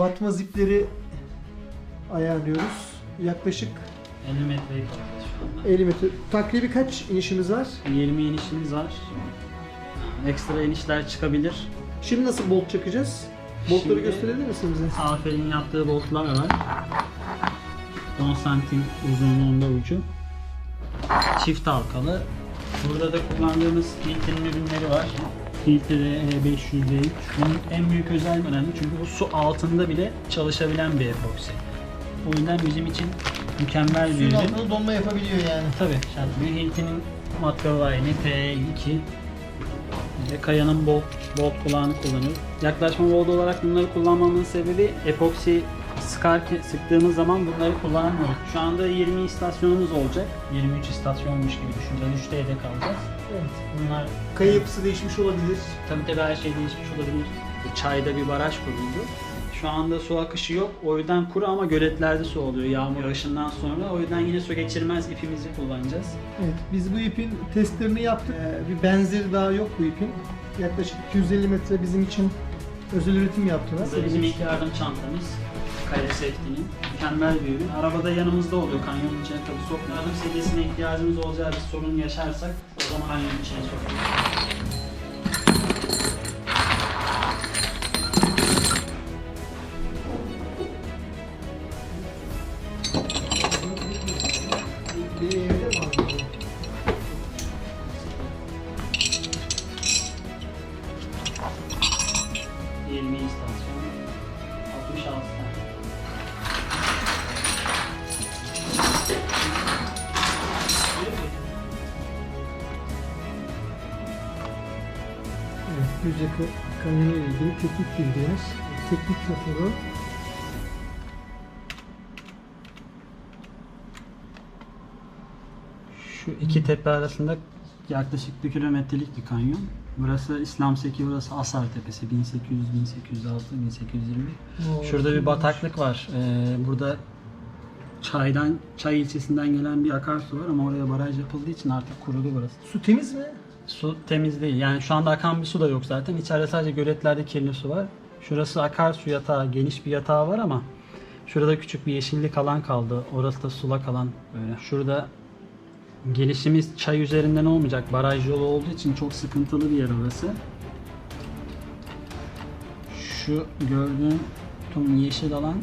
batma zipleri ayarlıyoruz. Yaklaşık 50 metreyi kaldı şu anda. 50 metre. Takribi kaç inişimiz var? 20 inişimiz var. Ekstra inişler çıkabilir. Şimdi nasıl bolt çakacağız? Boltları Şimdi- gösterebilir misin bize? Aferin yaptığı boltlar var. 10 santim uzunluğunda ucu. Çift halkalı. Burada da kullandığımız Hilti'nin ürünleri var. Hilti R500'de Bunun en büyük özelliği önemli çünkü bu su altında bile çalışabilen bir epoksi. O yüzden bizim için mükemmel bir Suyun ürün. altında donma yapabiliyor yani. Tabii. Yani Hilti'nin matkabı yine T2. Ve Kaya'nın bolt, bolt kulağını kullanıyoruz. Yaklaşma bolt olarak bunları kullanmamın sebebi epoksi sıkarken sıktığımız zaman bunları kullanmıyoruz. Şu anda 20 istasyonumuz olacak. 23 istasyonmuş gibi düşüneceğiz. 3'te yedek kalacağız. Evet. Bunlar Kayı yapısı değişmiş olabilir. tabii tabii her şey değişmiş olabilir. Çayda bir baraj kuruldu. Şu anda su akışı yok. O yüzden kuru ama göletlerde su oluyor yağmur yağışından sonra. O yüzden yine su geçirmez ipimizi kullanacağız. Evet, biz bu ipin testlerini yaptık. Ee, bir benzeri daha yok bu ipin. Yaklaşık 250 metre bizim için özel üretim yaptılar. Bizim ilk yardım çantamız. Kaya Safety'nin. Mükemmel bir ürün. Arabada yanımızda oluyor. Kanyonun içine tabii sokmuyor. Yardım seviyesine ihtiyacımız olacağı bir sorun yaşarsak o zaman kanyonun içine sokuyoruz. Bir İle ilgili teknik bildiğiniz teknik raporu. Şu iki tepe arasında yaklaşık bir kilometrelik bir kanyon. Burası İslam Seki, burası Asar Tepesi. 1800, 1806, 1820. Şurada bir bataklık var. Ee, burada çaydan, çay ilçesinden gelen bir akarsu var ama oraya baraj yapıldığı için artık kurudu burası. Su temiz mi? Su temiz değil. Yani şu anda akan bir su da yok zaten. İçeride sadece göletlerde kirli su var. Şurası akarsu yatağı, geniş bir yatağı var ama şurada küçük bir yeşillik alan kaldı. Orası da sulak alan böyle. Şurada gelişimiz çay üzerinden olmayacak. Baraj yolu olduğu için çok sıkıntılı bir yer orası. Şu gördüğün tüm yeşil alan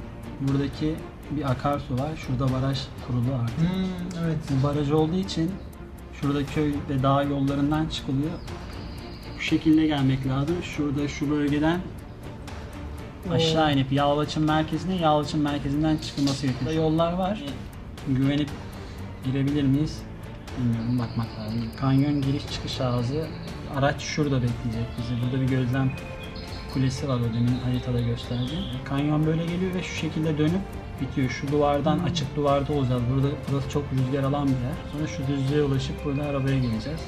buradaki bir akarsu var. Şurada baraj kurulu artık. Hmm, evet. Baraj olduğu için şurada köy ve dağ yollarından çıkılıyor. Bu şekilde gelmek lazım. Şurada şu bölgeden aşağı inip Yalvaç'ın merkezine, Yalvaç'ın merkezinden çıkılması gerekiyor. Burada yollar var. Güvenip girebilir miyiz? Bilmiyorum bakmak lazım. Kanyon giriş çıkış ağzı. Araç şurada bekleyecek bizi. Burada bir gözlem kulesi var o demin haritada gösterdiğim. Kanyon böyle geliyor ve şu şekilde dönüp bitiyor. Şu duvardan açık duvarda olacağız. Burada burası çok rüzgar alan bir yer. Sonra şu düzlüğe ulaşıp burada arabaya geleceğiz.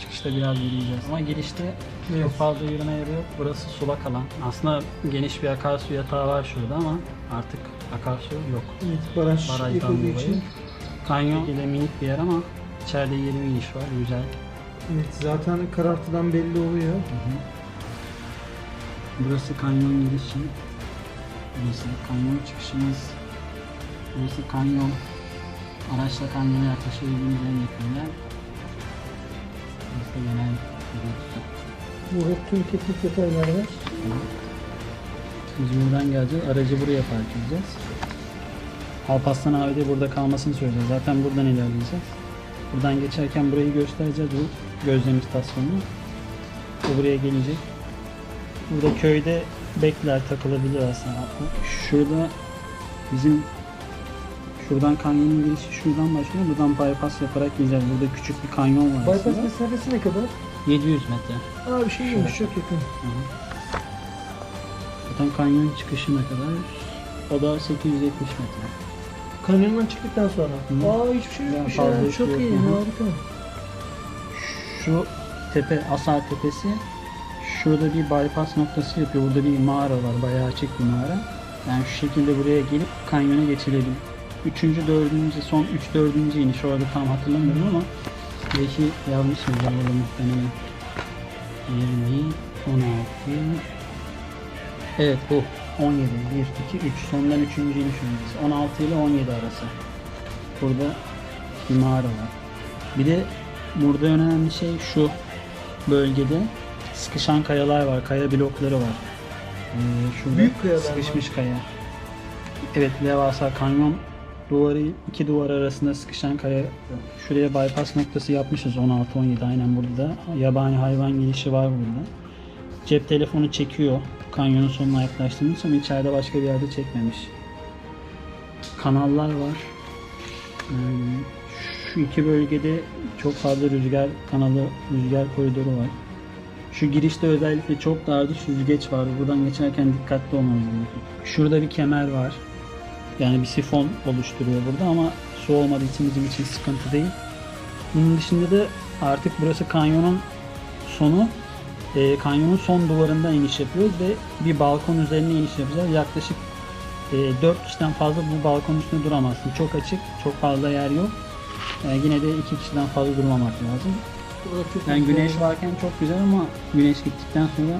Çıkışta biraz yürüyeceğiz. Ama girişte Evet. çok fazla yürüme yeri yok. Burası sulak alan. Aslında geniş bir akarsu yatağı var şurada ama artık akarsu yok. Evet, baraj Barajdan dolayı. için. Kanyon ile minik bir yer ama içeride 20 iniş var. Güzel. Evet, zaten karartıdan belli oluyor. Burası kanyon girişi. Burası kanyon çıkışımız. Burası kanyon. Araçla kanyona yaklaşabildiğimiz en yakın yer. Burası genel görüntüsü. Burada tüm teknik detaylar var. Biz buradan geleceğiz. Aracı buraya park edeceğiz. Alparslan abi de burada kalmasını söyleyeceğiz. Zaten buradan ilerleyeceğiz. Buradan geçerken burayı göstereceğiz bu gözlem istasyonunu. O buraya gelecek. Burada köyde bekler takılabilir aslında. Şurada bizim şuradan kanyonun girişi şuradan başlıyor. Buradan bypass yaparak gideceğiz. Burada küçük bir kanyon var Bypass aslında. mesafesi ne kadar? 700 metre. Aa bir şey yokmuş, çok yakın. Zaten kanyon çıkışına kadar o da 870 metre. Kanyondan çıktıktan sonra. Hı. Aa hiçbir şey yokmuş ya. Çok yok. iyi, Hı hı. harika. Şu tepe Asar Tepesi şurada bir bypass noktası yapıyor. Burada bir mağara var. Bayağı açık bir mağara. Yani şu şekilde buraya gelip kanyona geçilebilir. Üçüncü, dördüncü, son üç, dördüncü iniş orada tam hatırlamıyorum ama belki yazmışım orada muhtemelen. 20, 16, evet bu. 17, 1, 2, 3. Sondan üçüncü iniş öncesi. 16 ile 17 arası. Burada bir mağara var. Bir de burada önemli şey şu bölgede sıkışan kayalar var. Kaya blokları var. Ee, şurada Büyük kayalar sıkışmış kaya. Evet devasa kanyon duvarı iki duvar arasında sıkışan kaya. Şuraya bypass noktası yapmışız 16-17 aynen burada da. Yabani hayvan girişi var burada. Cep telefonu çekiyor kanyonun sonuna yaklaştığımız ama içeride başka bir yerde çekmemiş. Kanallar var. Ee, Şu iki bölgede çok fazla rüzgar kanalı, rüzgar koridoru var. Şu girişte özellikle çok dardı süzgeç var. Buradan geçerken dikkatli olmamız gerekiyor. Şurada bir kemer var. Yani bir sifon oluşturuyor burada ama su olmadığı için bizim için sıkıntı değil. Bunun dışında da artık burası kanyonun sonu. Ee, kanyonun son duvarından iniş yapıyoruz ve bir balkon üzerine iniş yapacağız. Yaklaşık e, 4 kişiden fazla bu balkon üstünde duramazsın. Çok açık, çok fazla yer yok. Ee, yine de 2 kişiden fazla durmamak lazım. Yani güneş varken çok güzel ama güneş gittikten sonra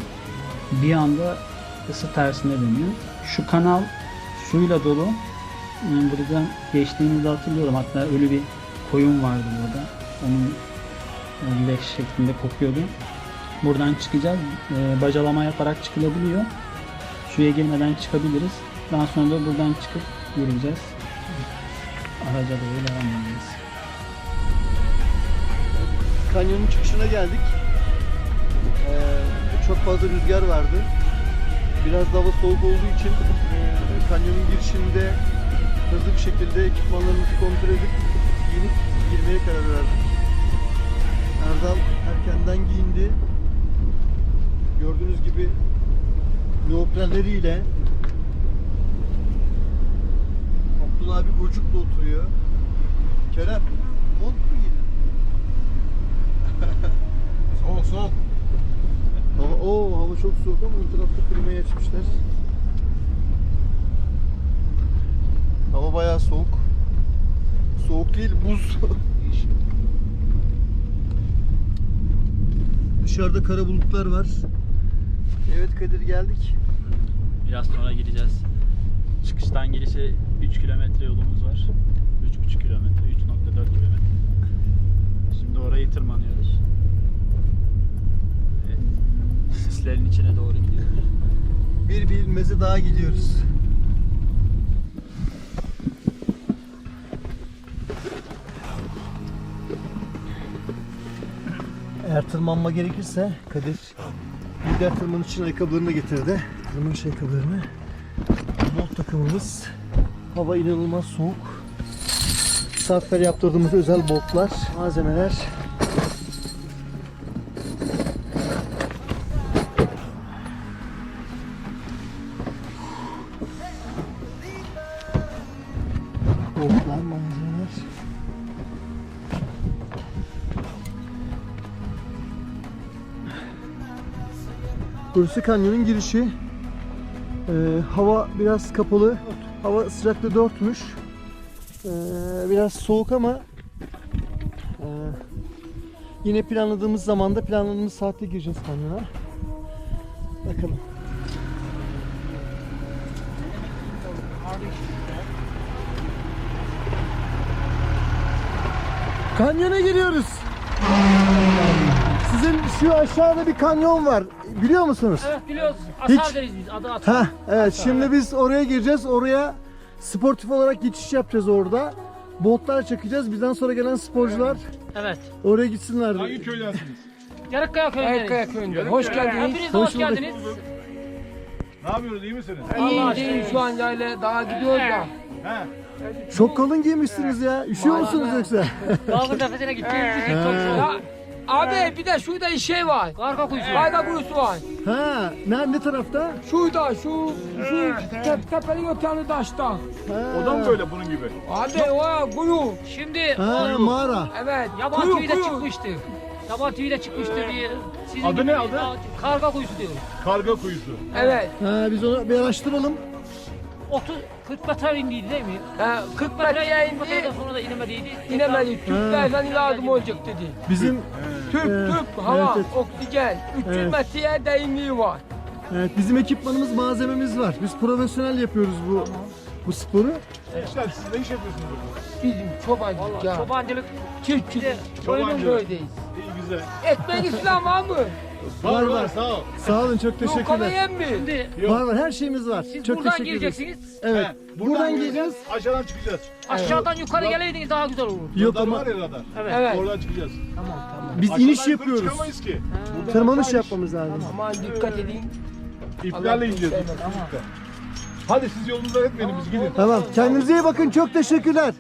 bir anda ısı tersine dönüyor. Şu kanal suyla dolu. Yani buradan geçtiğimizde hatırlıyorum. Hatta ölü bir koyun vardı burada. Onun e, leş şeklinde kokuyordu. Buradan çıkacağız. E, bacalama yaparak çıkılabiliyor. Suya girmeden çıkabiliriz. Daha sonra da buradan çıkıp yürüyeceğiz. Araca doğru devam edeceğiz. Kanyonun çıkışına geldik. Ee, çok fazla rüzgar vardı. Biraz hava soğuk olduğu için e, kanyonun girişinde hızlı bir şekilde ekipmanlarımızı kontrol edip giyinip girmeye karar verdik. Erdal erkenden giyindi. Gördüğünüz gibi neoprenleriyle Abdullah abi gocukla oturuyor. Kerem mont mu giydin? Soğuk soğuk. Hava, oo, hava çok soğuk ama ön tarafta klimayı açmışlar. Hava bayağı soğuk. Soğuk değil, buz. Dışarıda kara bulutlar var. Evet Kadir geldik. Biraz sonra gideceğiz. Çıkıştan gelişe 3 kilometre yolumuz var. 3,5 kilometre, 3.4 kilometre. Şimdi orayı tırmanıyoruz. Evet. Sislerin içine doğru gidiyoruz. Bir bilmeze daha gidiyoruz. Eğer tırmanma gerekirse Kadir lider tırmanış için ayakkabılarını getirdi. Tırmanış ayakkabılarını. Bot takımımız. Hava inanılmaz soğuk. Saatler yaptırdığımız özel botlar, malzemeler. Burası kanyonun girişi. Ee, hava biraz kapalı. Hava sıcaklığı 4'müş. Ee, biraz soğuk ama ee, yine planladığımız zamanda planladığımız saatte gireceğiz kanyona. Bakalım. Kanyona giriyoruz. Sizin şu aşağıda bir kanyon var. Biliyor musunuz? Evet biliyoruz. Hiç- Asar deriz biz. Adı Asar. Ha, evet. Şimdi biz oraya gireceğiz. Oraya sportif olarak geçiş yapacağız orada. Botlar çekeceğiz. Bizden sonra gelen sporcular Evet. oraya gitsinler. Hangi köydensiniz? Yarıkkaya köyündeyiz. Ayakkaya köyünde. Hoş geldiniz. Hepiniz Hoş hoş, geldiniz. Ne yapıyorsunuz iyi misiniz? İyi değil şu an yayla daha gidiyoruz da. He. Çok kalın giymişsiniz ya. Üşüyor musunuz yoksa? Dalgın nefesine gittiğimiz için çok. Abi bir de şurada şey var. Karga kuyusu. Kayda kuyusu var. ha, ne, ne tarafta? Şurada şu şu te, tepenin öteni taşta. O da mı böyle bunun gibi? Abi o kuyu. Şimdi Ha, mağara. Evet. Yaban kuyu, TV'de kuyu. çıkmıştı. Yaban TV'de çıkmıştı diye. Sizin Adı ne, adı? Karga kuyusu diyor. Karga kuyusu. Evet. Ha, biz onu bir araştıralım. 30 40 metre indiydi değil mi? Ha, 40 40 metre metreye indi. 40 metreden indi. sonra da inemediydi. İnemedi. Türklerden lazım olacak dedi. Bizim Tüp Evet, tüp hava evet. oksijen 300 Evet. metreye derinliği var. Evet bizim ekipmanımız malzememiz var. Biz profesyonel yapıyoruz bu bu sporu. Gençler siz ne iş yapıyorsunuz burada? Bizim çobancılık ya. Çobancılık Çiftçilik. Çobancılık. böyleyiz. İyi güzel. Ekmek İslam var mı? Var Var, sağ ol. Sağ olun çok Yok teşekkürler. yem mi? Şimdi Var var her şeyimiz var. siz çok buradan gireceksiniz. Evet. He, buradan gireceğiz. Aşağıdan çıkacağız. Aşağıdan yukarı geleydiniz daha güzel olur. Yok radar ama var ya radar. Evet. Evet. Oradan çıkacağız. Biz Aşağıdan iniş yukarı yapıyoruz. Çıkamayız ki. Tırmanış yapmamız lazım. Aman dikkat edin. İplerle ineceğiz. Hadi siz yolunuza etmeyin biz gidin. Tamam. Kendinize iyi bakın. Çok teşekkürler.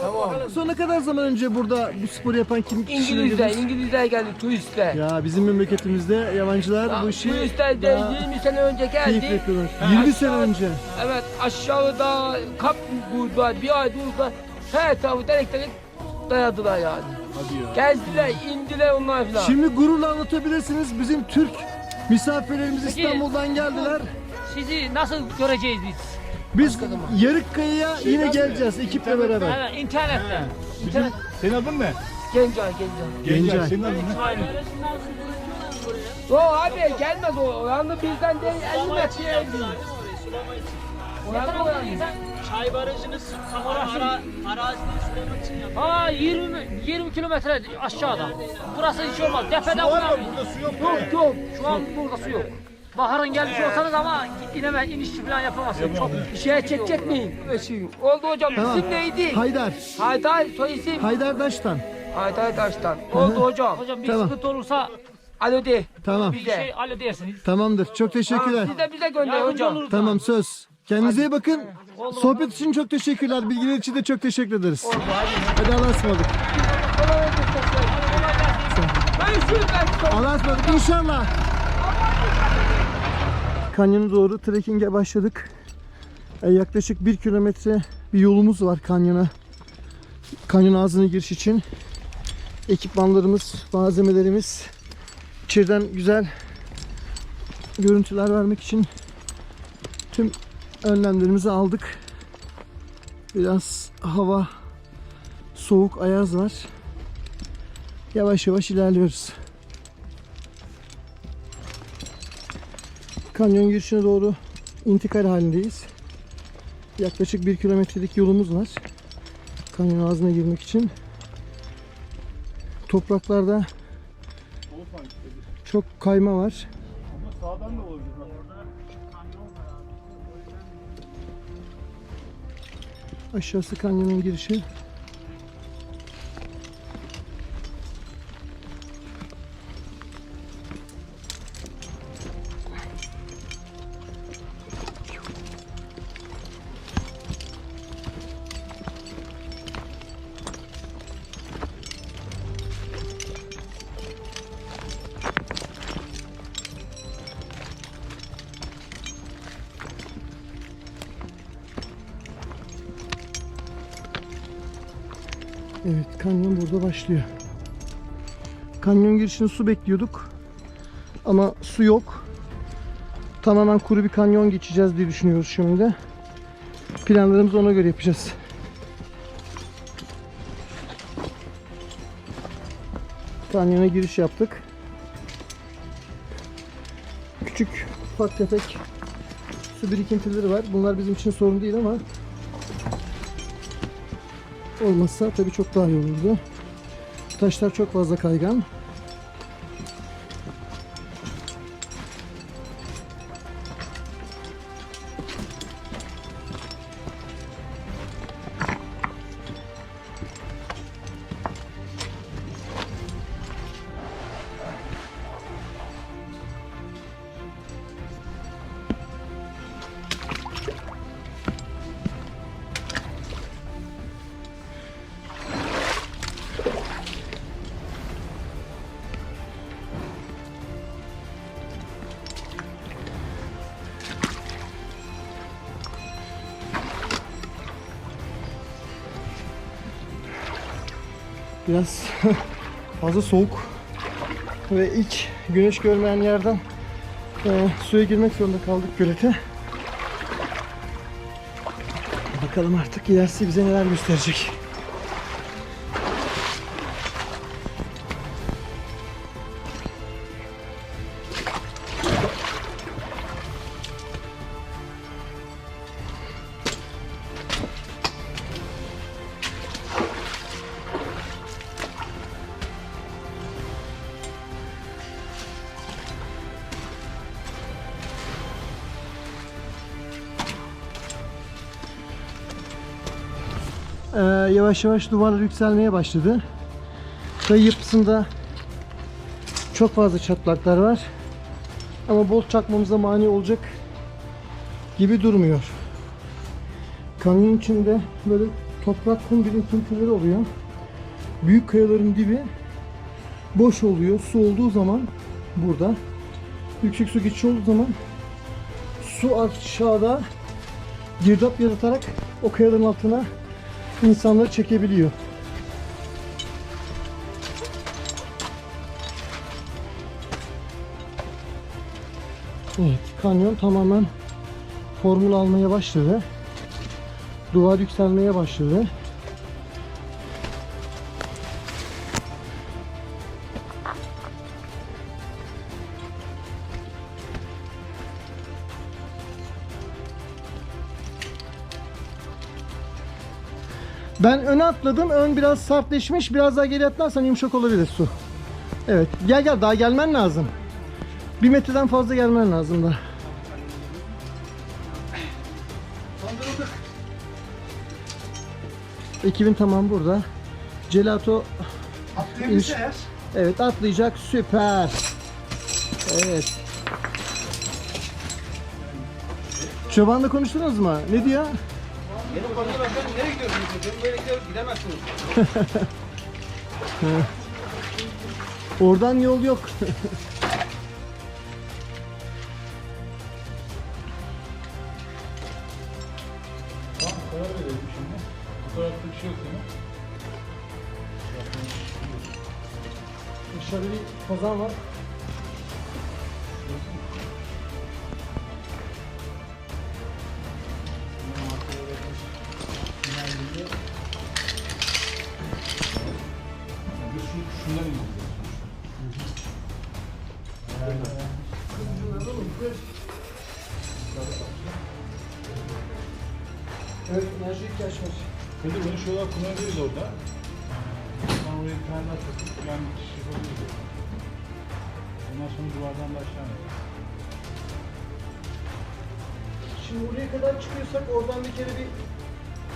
Tamam. Son ne kadar zaman önce burada bu sporu yapan kim İngilizler? İngilizler geldi turistler. Ya bizim memleketimizde yabancılar Ya, bu işi turistler de daha 20 sene önce keyifli geldi. yapıyorlar. 20 sene önce. Evet aşağıda kap buldular, bir ay durdular. Her tarafı delik delik dayadılar yani. Hadi ya. Geldiler, indiler onlar filan. Şimdi gururla anlatabilirsiniz. Bizim Türk misafirlerimiz Peki. İstanbul'dan geldiler. Sizi nasıl göreceğiz biz? Biz Yarıkkaya'ya yine geleceğiz ekiple beraber. Evet, internette. Bizim, senin adın ne? Gencay, Gencay. Gencay. Senin adın ne? O abi gelmez o. Oranlı bizden değil 50 metreye indi. Oranlı oranlı. Çay barajını tam ara, arazinin sulamak için yapıyor. Ha 20 20 kilometre aşağıda. Burası hiç olmaz. Tepeden Su var mı? Burada su yok. Yok yok. Şu an burada su yok. Baharın gelmiş olsanız ama ineme inişçi falan yapamazsınız. Çok Bir şeye çekecek miyim? Eşiğim. Oldu hocam. Tamam. İsim neydi? Haydar. Haydar soy isim. Haydar Daş'tan. Haydar Taş'tan. Oldu hocam. Hocam bir Tamam. sıkıntı olursa Alo de. Tamam. bir şey halledersiniz. Tamamdır. Çok teşekkürler. Siz de bize gönder Yardımcı hocam. Tamam söz. Kendinize iyi bakın. Sohbet için çok teşekkürler. Bilgiler için de çok teşekkür ederiz. Hadi Allah'a ısmarladık. Allah'a ısmarladık inşallah. Kanyona doğru trekking'e başladık. E, yaklaşık bir kilometre bir yolumuz var kanyona. Kanyon ağzına giriş için. Ekipmanlarımız, malzemelerimiz. İçeriden güzel görüntüler vermek için tüm önlemlerimizi aldık. Biraz hava soğuk, ayaz var. Yavaş yavaş ilerliyoruz. Kanyon girişine doğru intikal halindeyiz. Yaklaşık bir kilometrelik yolumuz var. Kanyon ağzına girmek için. Topraklarda çok kayma var. Ama sağdan da olabilir. Aşağısı kanyonun girişi. Evet, kanyon burada başlıyor. Kanyon girişinde su bekliyorduk. Ama su yok. Tamamen kuru bir kanyon geçeceğiz diye düşünüyoruz şimdi. Planlarımızı ona göre yapacağız. Kanyona giriş yaptık. Küçük, ufak tefek su birikintileri var. Bunlar bizim için sorun değil ama olmasa tabii çok daha iyi olurdu. Taşlar çok fazla kaygan. Biraz fazla soğuk ve ilk güneş görmeyen yerden e, suya girmek zorunda kaldık gölete. Bakalım artık ilerisi bize neler gösterecek. Yavaş yavaş duvarlar yükselmeye başladı. Ve yapısında çok fazla çatlaklar var. Ama bolt çakmamıza mani olacak gibi durmuyor. Kanyon içinde böyle toprak kum birikintileri oluyor. Büyük kayaların dibi boş oluyor. Su olduğu zaman burada yüksek su geçiş olduğu zaman su aşağıda girdap yaratarak o kayaların altına insanları çekebiliyor. Evet, kanyon tamamen formül almaya başladı. Duvar yükselmeye başladı. Ben öne atladım. Ön biraz sertleşmiş. Biraz daha geri atlarsan yumuşak olabilir su. Evet. Gel gel daha gelmen lazım. Bir metreden fazla gelmen lazım da. Ekibin tamam burada. Gelato eğer. Evet atlayacak süper. Evet. Çobanla konuştunuz mu? Ne diyor? Benim konuda ben nereye gidiyorum? Ben böyle gidiyorum gidemezsiniz. Oradan yol yok. Tamam karar verelim şimdi. Bu tarafta bir şey yok değil mi? Dışarıda bir kazan var. İhtiyaç var. Kadir bunu şu olarak kullanabiliriz orada. Sonra oraya bir tane daha takıp yani şey yapabiliriz. Ondan sonra duvardan inelim. Şimdi buraya kadar çıkıyorsak oradan bir kere bir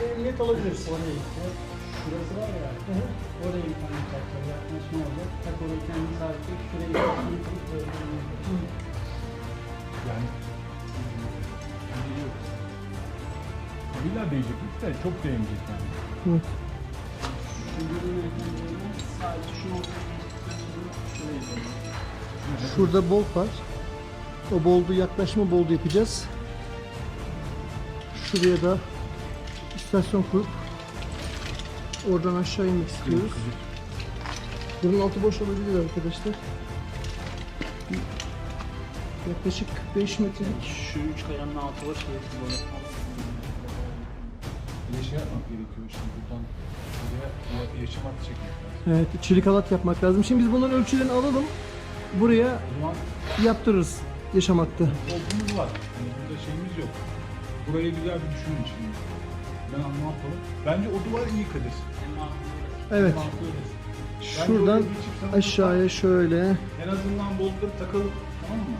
emniyet alabiliriz. Orayı, şurası var ya, Hı hı. orayı bir tane takacağız. Yaklaşma olacak. Tak orayı kendi sabitleyip şurayı bir kırıp böyle oynayacak. Yani İlla değecekmiş de çok değmeyecek yani. Evet. Şurada bolt var. O boldu yaklaşma boldu yapacağız. Şuraya da istasyon kurup oradan aşağı inmek istiyoruz. Bunun altı boş olabilir arkadaşlar. Yaklaşık 5 metrelik Şu üç kayanın altı var, şey yapmak gerekiyor şimdi buradan buraya ya- yaşam hattı çekmek lazım. evet, çelik halat yapmak lazım. Şimdi biz bunların ölçülerini alalım. Buraya O zaman yaptırırız yaşam hattı. olduğumuz var. Hani burada şeyimiz yok. Burayı güzel bir düşünün şimdi. Ben anlamadım. Bence o duvar iyi Kadir. Evet. Bence Şuradan oraya geçip sana- aşağıya şöyle En azından boltları takalım tamam mı?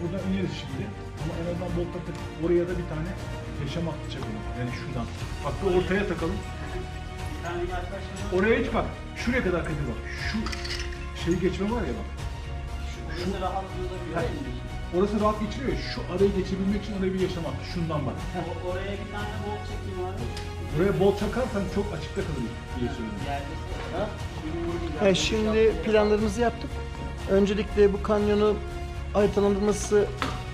Buradan ineriz şimdi. Ama en azından boltları takıp oraya da bir tane yaşam hattı çakalım. Yani şuradan. Bak bu ortaya takalım. Bir tane yaklaşma. Oraya hiç bak. Şuraya kadar Kadir bak. Şu şeyi geçme var ya bak. Mi? Orası rahat geçiliyor ya. Şu arayı geçebilmek için oraya bir yaşam hattı. Şundan bak. O- Oraya bir tane bolt çekeyim abi. Buraya bolt çakarsan çok açıkta kalır diye söylüyorum. Evet, şimdi planlarımızı yaptık. Öncelikle bu kanyonu haritalandırması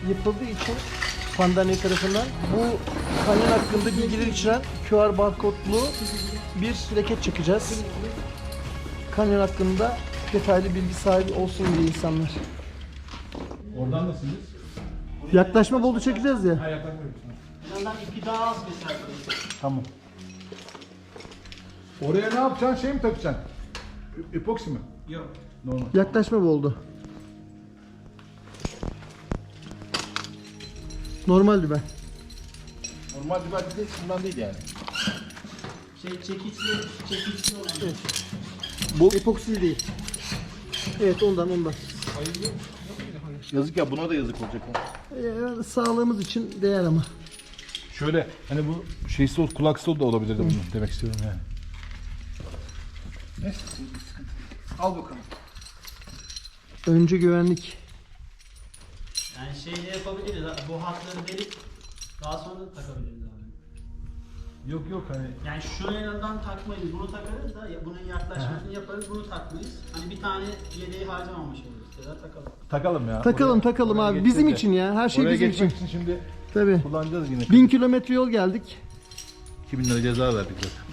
yapıldığı için Pandane tarafından bu kanyon hakkında bilgiler içeren QR barkodlu bir leket çekeceğiz. Kanyon hakkında detaylı bilgi sahibi olsun diye insanlar. Oradan nasılsınız? Yaklaşma boldu çekeceğiz ya. Ha. Yandan ipi daha az keser. Tamam. Oraya ne yapacaksın? Şey mi takacaksın? Epoksi mi? Yok. Normal. Yaklaşma boldu. Normal düben. Normal dübel değil, bundan değil yani. Şey çekiçli, çekiçli olan. Bu epoksili değil. Evet ondan ondan. Yazık ya buna da yazık olacak. Ee, sağlığımız için değer ama. Şöyle hani bu şeysi ol, kulaksız da olabilirdi bunun demek istiyorum yani. Neyse. Al bakalım. Önce güvenlik. Yani şey de yapabiliriz. Bu hatları delip daha sonra da takabiliriz abi. Yok yok hani Yani şuradan takmayız. Bunu takarız da ya bunun yaklaşmasını yaparız. Bunu takmayız. Hani bir tane yedeği harcamamış oluruz. Ya da takalım. takalım ya. Takalım Oraya- takalım oraya abi. Bizim geçeceğiz için ya. Her şey Oraya bizim için. geçmek için şimdi Tabii. kullanacağız yine. Bin kilometre yol geldik. 2000 lira ceza verdik zaten.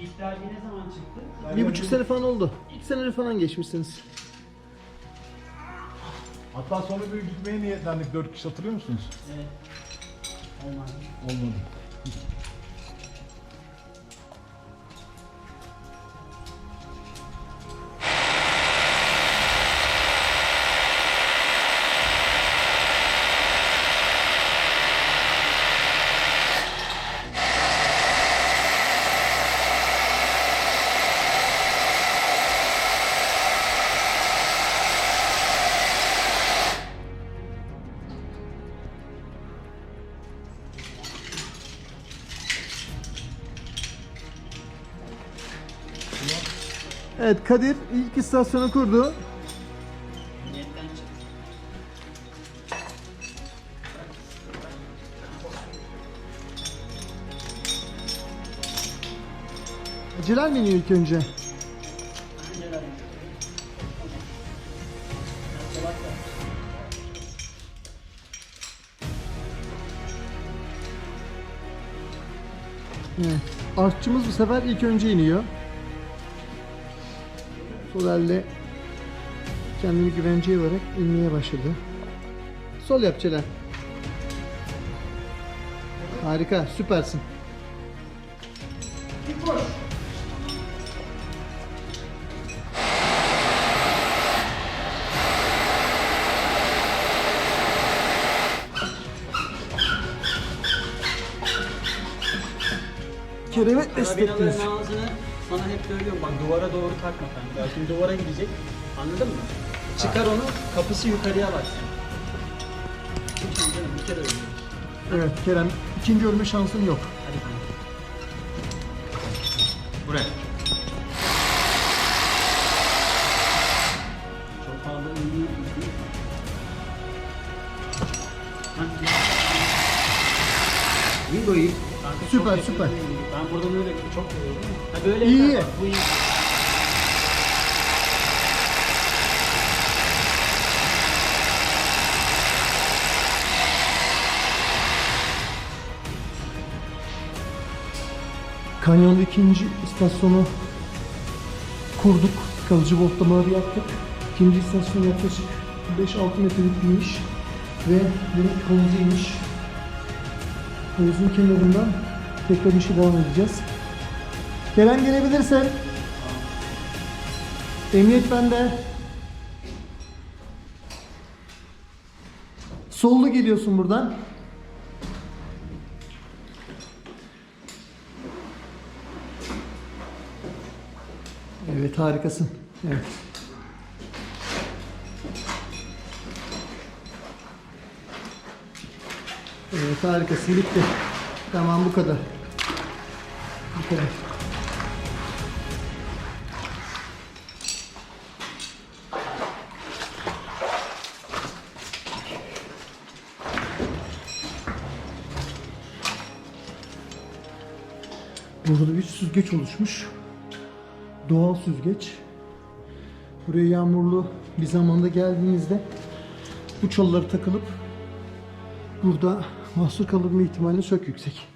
İlk dergi ne zaman çıktı? Bir buçuk sene falan oldu. İki sene falan geçmişsiniz. Hatta sonra bir gitmeye niyetlendik 4 kişi hatırlıyor musunuz? Evet. Olmaz. Olmadı. Evet Kadir ilk istasyonu kurdu. Niyetten çıktı. Acelen mi iniyor ilk önce? Evet. Artçımız bu sefer ilk önce iniyor. Sol elle kendini güvenceye alarak inmeye başladı. Sol yap Celal. Harika, süpersin. Karabinaların ağzını sana hep söylüyorum bak duvara doğru takma kanka. Şimdi duvara gidecek. Anladın mı? Çıkar onu kapısı yukarıya baksın. Lütfen canım bir kere öyle. Evet Kerem, ikinci ölme şansın yok. Hadi kanka. Buraya. Süper, çok süper. Ben buradan öyle çok vuruyorum. Ha böyle İyi, yeter bak, bu iyi. Kanyonda ikinci istasyonu kurduk. Kalıcı voltlamaları yaptık. İkinci istasyon yaklaşık 5-6 metrelik bir iş. Ve benim havuzuymuş. Havuzun kenarından tekrar işe devam edeceğiz. Kerem gelebilirsen. Emniyet bende. Sollu geliyorsun buradan. Evet harikasın. Evet. Evet harikasın bitti. Tamam bu kadar. Bu kadar. Burada da bir süzgeç oluşmuş. Doğal süzgeç. Buraya yağmurlu bir zamanda geldiğinizde bu çalıları takılıp burada mahsur kalınma ihtimali çok yüksek.